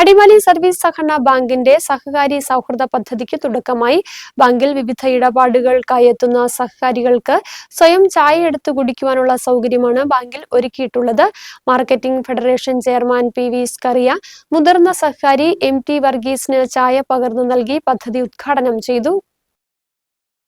Adimali service സഹകരണ ബാങ്കിന്റെ സഹകാരി സൗഹൃദ പദ്ധതിക്ക് തുടക്കമായി ബാങ്കിൽ വിവിധ ഇടപാടുകൾക്കായി എത്തുന്ന സഹകാരികൾക്ക് സ്വയം ചായ എടുത്തു കുടിക്കുവാനുള്ള സൗകര്യമാണ് ബാങ്കിൽ ഒരുക്കിയിട്ടുള്ളത്. Marketing federation chairman P V Scaria മുതിർന്ന സഹകാരി എം ടി വർഗീസിന് ചായ പകർന്നു നൽകി പദ്ധതി ഉദ്ഘാടനം ചെയ്തു.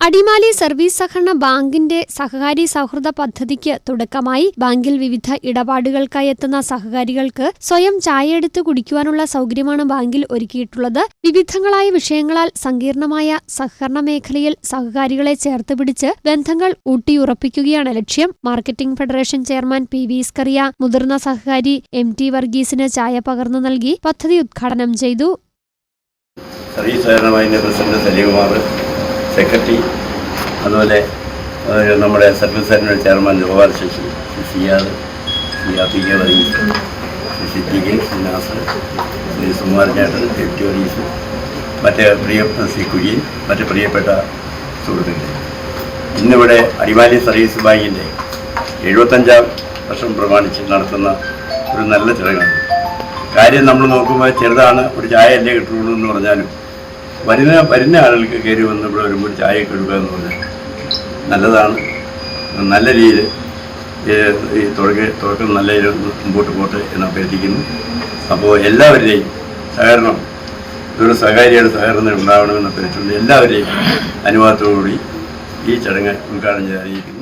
അടിമാലി സർവീസ് സഹകരണ ബാങ്കിന്റെ സഹകാരി സൗഹൃദ പദ്ധതിക്ക് തുടക്കമായി ബാങ്കിൽ വിവിധ ഇടപാടുകൾക്കായി എത്തുന്ന സഹകാരികൾക്ക് സ്വയം ചായ എടുത്ത് കുടിക്കുവാനുള്ള സൗകര്യമാണ് ബാങ്കിൽ ഒരുക്കിയിട്ടുള്ളത്. വിവിധങ്ങളായ വിഷയങ്ങളാൽ സങ്കീർണമായ സഹകരണ മേഖലയിൽ സഹകാരികളെ ചേർത്ത് പിടിച്ച് ബന്ധങ്ങൾ ഊട്ടിയുറപ്പിക്കുകയാണ് ലക്ഷ്യം. Marketing federation chairman P V Scaria മുതിർന്ന സഹകാരി എം ടി വർഗീസിന് ചായ പകർന്നു നൽകി പദ്ധതി ഉദ്ഘാടനം ചെയ്തു. സർവീസ് സെക്രട്ടറി അതുപോലെ നമ്മുടെ സർവീസ് സഹകരണ chairman Jawahar Sasi Siyad Sree P K Rayees city K Sree Sumar ചേട്ടൻ എം ടി റയീസ് മറ്റ് പ്രിയ സി കുര്യൻ മറ്റ് പ്രിയപ്പെട്ട സുഹൃത്തുക്കൾ ഇന്നിവിടെ അടിമാലി സർവീസ് ബാങ്കിന്റെ എഴുപത്തഞ്ചാം വർഷം പ്രമാണിച്ച് നടത്തുന്ന ഒരു നല്ല ചടങ്ങാണ്. കാര്യം നമ്മൾ നോക്കുമ്പോൾ ചെറുതാണ് ഒരു ചായ അല്ലേ കിട്ടുള്ളൂ എന്ന് പറഞ്ഞാലും വരുന്ന വരുന്ന ആളുകൾക്ക് കയറി വന്ന് ഇവിടെ വരുമ്പോൾ ചായ കൊടുക്കുക എന്ന് പറഞ്ഞാൽ നല്ലതാണ്. നല്ല രീതിയിൽ ഈ തുടക്ക തുടക്കം നല്ല രീതിയിൽ മുമ്പോട്ട് പോട്ടെ എന്ന് അഭ്യർത്ഥിക്കുന്നു. അപ്പോൾ എല്ലാവരുടെയും സഹകരണം ഇതൊരു സഹകാരിയുടെ സഹകരണം ഉണ്ടാവണമെന്ന് അഭ്യർത്ഥിച്ചുകൊണ്ട് എല്ലാവരുടെയും അനുവാദത്തോടുകൂടി ഈ ചടങ്ങ് ഉദ്ഘാടനം ചെയ്ത്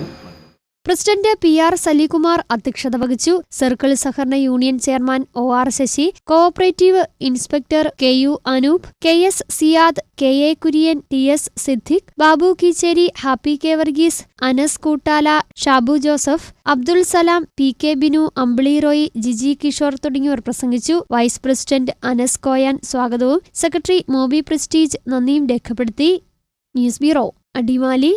പ്രസിഡന്റ് പി ആർ സലികുമാർ അധ്യക്ഷത വഹിച്ചു. സർക്കിൾ സഹകരണ union chairman O R Sasi cooperative inspector K U Anoop K S Siyad K A Kurian T S Siddique Babu Keecheri happy K Varghese Anas Koottala Shabu Joseph Abdul Salam P K Binu Ambili Roy Jiji Kishore തുടങ്ങിയവർ പ്രസംഗിച്ചു. Vice president Anas Koyan സ്വാഗതവും. Secretary Moby Prestige നന്ദിയും രേഖപ്പെടുത്തി. News bureau Adimali.